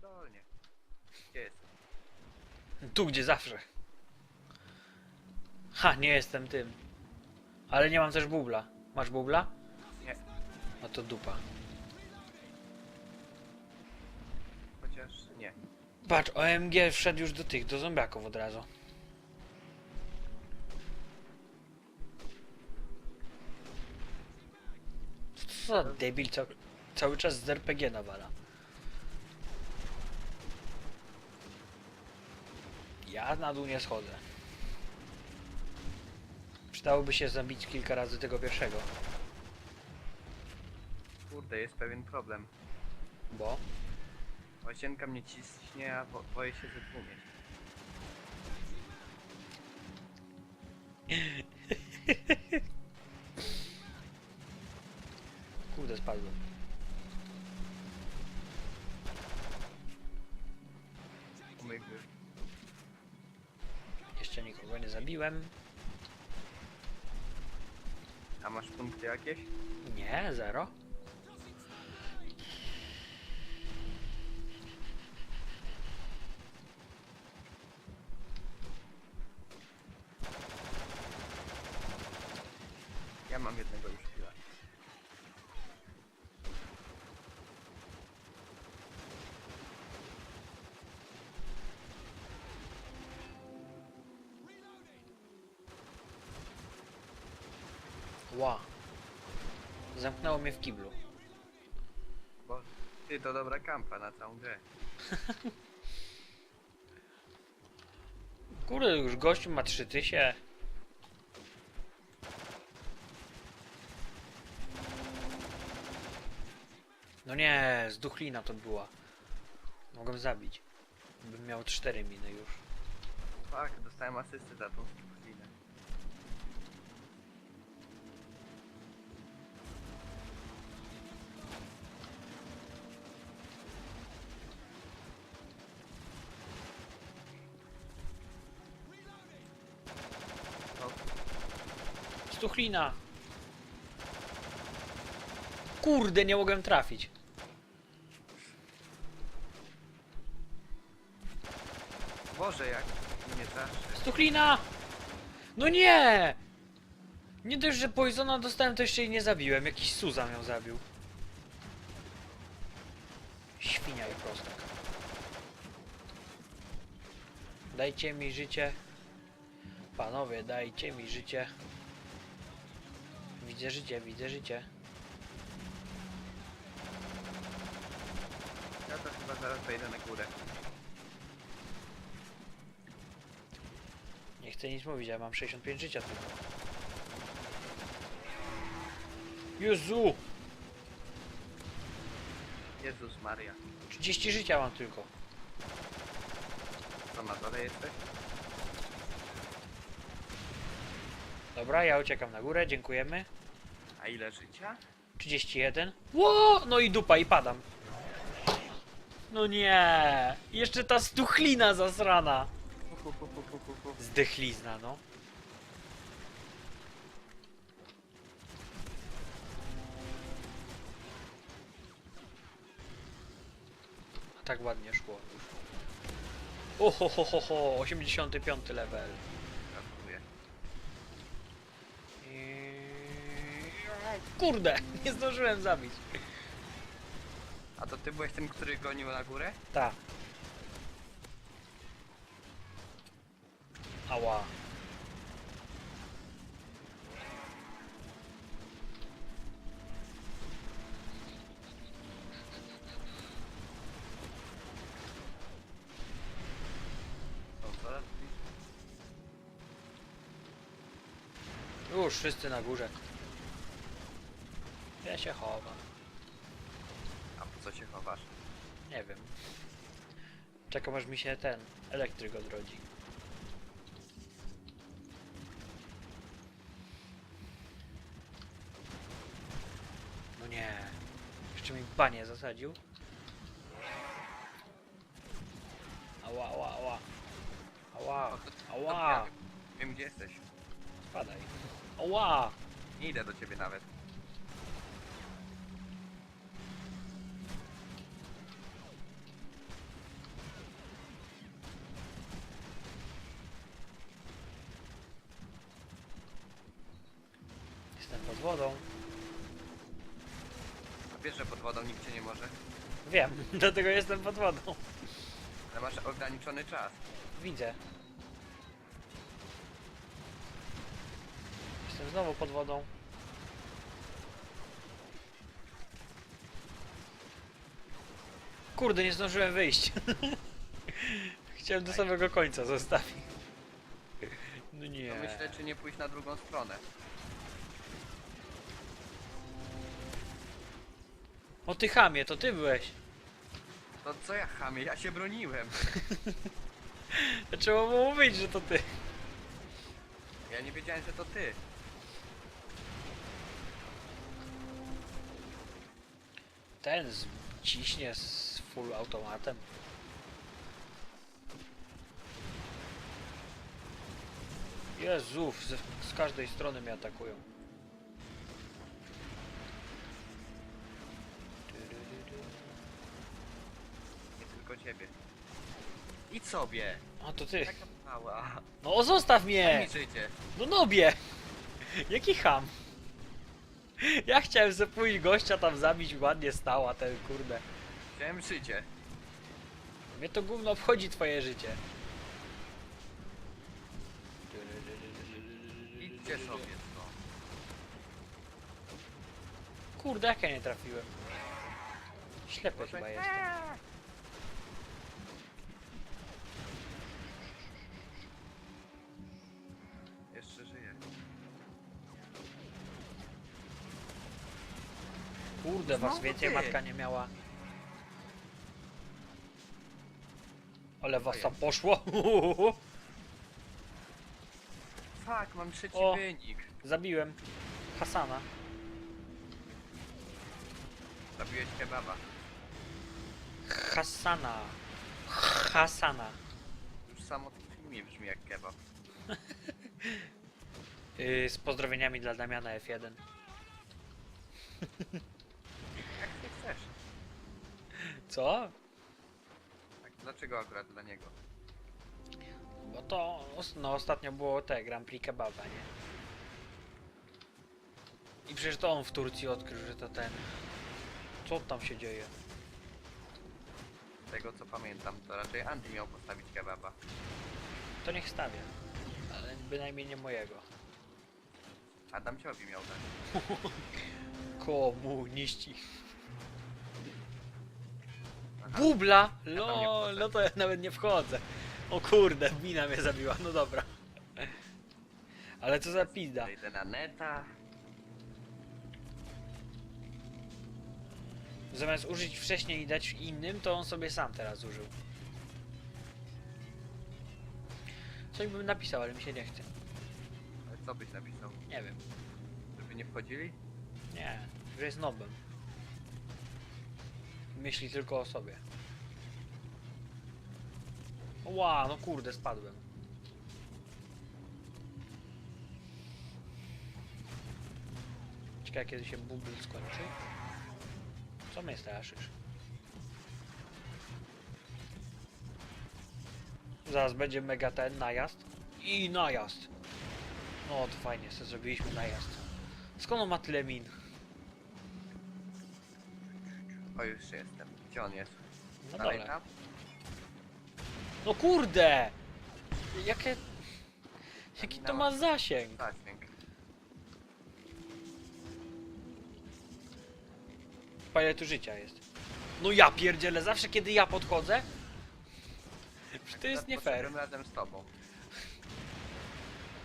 Dolnie. Gdzie jest? Tu, gdzie zawsze. Ha, nie jestem tym. Ale nie mam też bubla. Masz bubla? Nie. No to dupa. Chociaż nie. Patrz, OMG wszedł już do tych, do zombiaków od razu. Co za debil, ca cały czas z RPG nawala. Ja na dół nie schodzę. Przydałoby się zabić kilka razy tego pierwszego, Kurde, jest pewien problem. bo... Łazienka mnie ciśnie, a bo boję się wytłumieć. Kurde, spadłem. Umyk Jeszcze nikogo nie zabiłem. A masz punkty jakieś? Nie, zero. Ja mam jednego już Ła. Zamknęło mnie w kiblu. Bo ty to dobra kampa na całą grę. Kurde, już gościu ma trzy tysie. No nie, zduchlina to była. Mogłem zabić. Bym miał cztery miny już. Tak, dostałem asystę za tą chwilę. Zduchlina! Kurde, nie mogłem trafić. Boże, jak mnie zawsze. Stuchlina! No nie! Nie dość, że Poisona dostałem, to jeszcze jej nie zabiłem. Jakiś Suza ją zabił. Świnia i prostak. Dajcie mi życie. Panowie, dajcie mi życie. Widzę życie, widzę życie. Ja to chyba zaraz wejdę na górę. Nie chcę nic mówić, ja mam 65 życia tylko. Jezu! Jezus Maria. 30 życia mam tylko. Co na dole jesteś? Dobra, ja uciekam na górę, dziękujemy. Ile życia? 31. Ło! No i dupa, i padam. No nie! Jeszcze ta stuchlina zasrana. Hu, no. A tak ładnie szło. Oho, ho, ho, ho, 85 level. Gratuluję. I... Kurde, nie zdążyłem zabić. A to ty byłeś ten, który gonił na górę? Ta. Ała. Już wszyscy na górze. Ja się chowam. A po co się chowasz? Nie wiem. Czekam aż mi się ten elektryk odrodzi. No nie. Jeszcze mi banie zasadził. Ała, ała, ała. Ała, ała. Wiem gdzie jesteś. Spadaj. Ała. Nie idę do ciebie nawet. pod wodą. A wiesz, że pod wodą nikt cię nie może? Wiem, dlatego jestem pod wodą. Ale masz ograniczony czas. Widzę. Jestem znowu pod wodą. Kurde, nie zdążyłem wyjść. Chciałem do samego końca zostawić. No nie. To myślę, czy nie pójść na drugą stronę. O ty chamie, to ty byłeś. To co ja chamie? Ja się broniłem. Trzeba było mówić, że to ty. Ja nie wiedziałem, że to ty. Ten z- ciśnie z full automatem. Jezów, z, z każdej strony mnie atakują. Tylko ciebie. Idź sobie. A to ty. Taka mała. No zostaw Daj mnie! mi życie. No nobie! Jaki ham? Ja chciałem sobie pójść gościa tam zabić, ładnie stała ten kurde. Chciałem życie. Mnie to gówno obchodzi twoje życie. Idźcie sobie. Kurde, jak ja nie trafiłem. Ślepy chyba jestem. Kurde, was Znowu więcej ty. matka nie miała. Ale was tam poszło. Fuck, mam trzeci O. wynik. Zabiłem Hasana. Zabiłeś kebaba. Hasana. Hasana. Już samo w filmie brzmi jak kebab. Yy, z pozdrowieniami dla Damiana F1. Co? Tak, dlaczego akurat dla niego? Bo to no, ostatnio było te Grand Prix Kebaba, nie? I przecież to on w Turcji odkrył, że to ten. Co tam się dzieje? Z tego co pamiętam, to raczej Andy miał postawić kebaba. To niech stawia. Ale bynajmniej nie mojego. Adam ciobi miał dać. Komuniści. Bubla! Lol, wchodzę. no to ja nawet nie wchodzę. O kurde, mina mnie zabiła, no dobra. Ale co za pizda. Wejdę na neta. Zamiast użyć wcześniej i dać innym, to on sobie sam teraz użył. Coś bym napisał, ale mi się nie chce. Ale co byś napisał? Nie wiem. Żeby nie wchodzili? Nie, że jest nobem. Myśli tylko o sobie. Ła, no kurde, spadłem. Ciekawe kiedy się bubel skończy. Co mnie straszysz? Zaraz będzie mega ten najazd. I najazd. No to fajnie, sobie zrobiliśmy najazd. Skąd on ma tyle min? O, już jestem. Gdzie on jest? No Dalej dole. tam? No kurde! Jakie... Jaki to ma zasięg? Zasięg. Tu życia jest? No ja pierdzielę, zawsze kiedy ja podchodzę? Przecież to jest nie fair. Razem z tobą.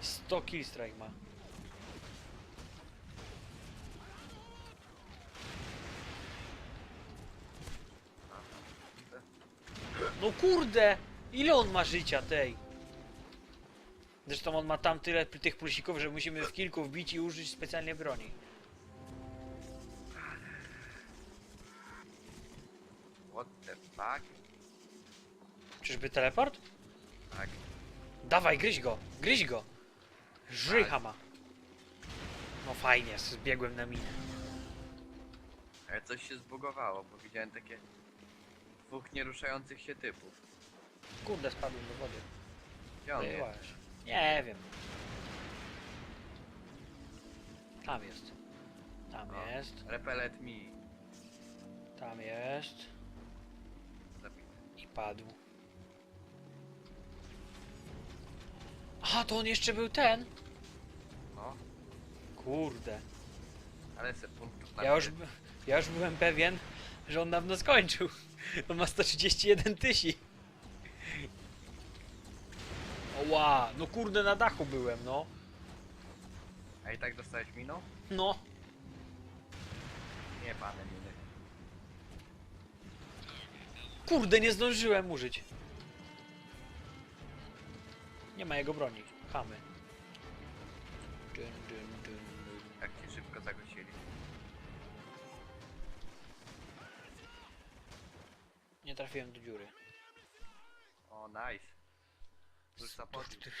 100 kill strike ma. No kurde! Ile on ma życia tej? Zresztą on ma tam tyle tych plusików, że musimy w kilku wbić i użyć specjalnie broni. What the fuck? Czyżby teleport? Tak. Dawaj, gryź go! Gryź go! Żyj Tak. hama! No fajnie, zbiegłem na minę. Ale coś się zbugowało, bo widziałem takie dwóch nieruszających się typów. Kurde, spadłem do wody. Gdzie on jest? Nie wiem. Tam jest. Tam O. jest. Repelet mi. Tam jest. Zabity. I padł. Aha, to on jeszcze był ten? No, Kurde. ale se punktów na Ja już, by- ja już byłem pewien, że on dawno skończył. On ma 131 tysięcy. Ła, no kurde na dachu byłem, no. A i tak dostałeś miną? No. Nie, pane miny. Kurde, nie zdążyłem użyć. Nie ma jego broni. Chamy. Dun, dun, Nie trafiłem do dziury. O, nice. Już zapodnił.